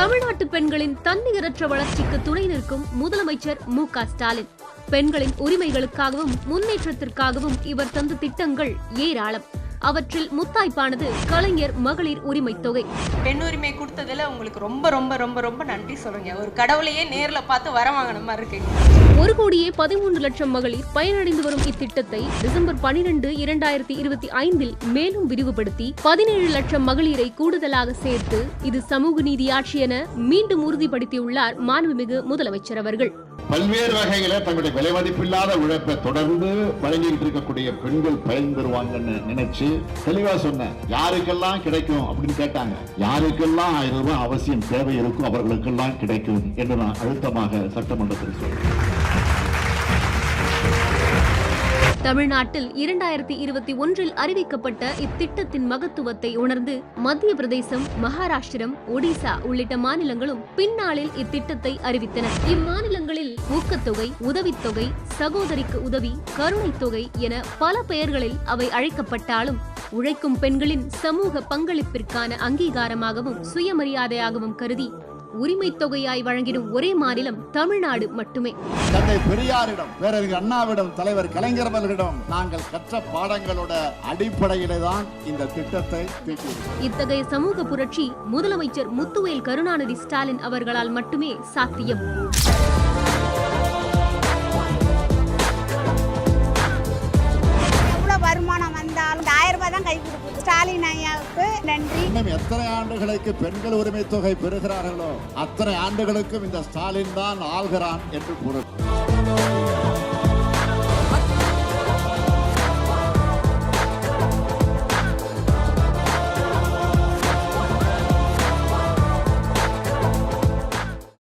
தமிழ்நாட்டு பெண்களின் தன்னிகரற்ற வளர்ச்சிக்கு துணை நிற்கும் முதலமைச்சர் மு க ஸ்டாலின். பெண்களின் உரிமைகளுக்காகவும் முன்னேற்றத்திற்காகவும் இவர் தந்த திட்டங்கள் ஏராளம். அவற்றில் முத்தாய்ப்பானது கலைஞர் மகளிர் உரிமைத் தொகை. பெண் உரிமை கொடுத்ததுல உங்களுக்கு ரொம்ப ரொம்ப ரொம்ப ரொம்ப நன்றி சொல்றேங்க ஒரு கடவுளையே நேர்ல பார்த்து வர வாங்கின மாதிரி இருக்குங்க ஒரு கோடியே பதிமூன்று லட்சம் மகளிர் பயனடைந்து வரும் இத்திட்டத்தை டிசம்பர் பனிரெண்டு இரண்டாயிரத்தி இருபத்தி ஐந்தில் மேலும் விரிவுபடுத்தி பதினேழு லட்சம் மகளிரை கூடுதலாக சேர்த்து இது சமூக நீதி ஆட்சி என மீண்டும் உறுதிப்படுத்தியுள்ளார் மாண்புமிகு முதலமைச்சர் அவர்கள். பல்வேறு வகையில தங்களுடைய விலை மதிப்பில்லாத உழைப்பை தொடர்ந்து வழங்கிட்டு இருக்கக்கூடிய பெண்கள் பயன்பெறுவாங்கன்னு நினைச்சு தெளிவா சொன்னேன் யாருக்கெல்லாம் கிடைக்கும்? அப்படின்னு கேட்டாங்க. யாருக்கெல்லாம் ஆயிரம் ரூபாய் அவசியம் தேவை இருக்கும் அவர்களுக்கெல்லாம் கிடைக்கும் என்று நான் அழுத்தமாக சட்டமன்றத்தில் சொல்றேன். தமிழ்நாட்டில் இரண்டாயிரத்தி இருபத்தி ஒன்றில் அறிவிக்கப்பட்ட இத்திட்டத்தின் மகத்துவத்தை உணர்ந்து மத்திய பிரதேசம் மகாராஷ்டிரம் ஒடிசா உள்ளிட்ட மாநிலங்களும் பின்னாளில் இத்திட்டத்தை அறிவித்தன. இம்மாநிலங்களில் ஊக்கத்தொகை உதவித்தொகை சகோதரிக்கு உதவி கருணைத் தொகை என பல பெயர்களில் அவை அழைக்கப்பட்டாலும் உழைக்கும் பெண்களின் சமூக பங்களிப்பிற்கான அங்கீகாரமாகவும் சுயமரியாதையாகவும் கருதி உரிமைத் தொகையாய் வழங்கிடும் ஒரே மாநிலம் தமிழ்நாடு மட்டுமே. தந்தை பெரியாரிடம் பேரறிஞர் அண்ணாவிடம் தலைவர் கலைஞர் அவர்களிடம் நாங்கள் கற்ற பாடங்களோட அடிப்படையிலே தான் இந்த திட்டத்தை இத்தகைய சமூக புரட்சி முதலமைச்சர் முத்துவேல் கருணாநிதி ஸ்டாலின் அவர்களால் மட்டுமே சாத்தியம். ஸ்டாலின் ஐயாவுக்கு நன்றி. இன்னும் எத்தனை ஆண்டுகளுக்கு பெண்கள் உரிமை தொகை பெறுகிறார்களோ அத்தனை ஆண்டுகளுக்கும் இந்த ஸ்டாலின் தான் ஆள்கிறான் என்று கூறு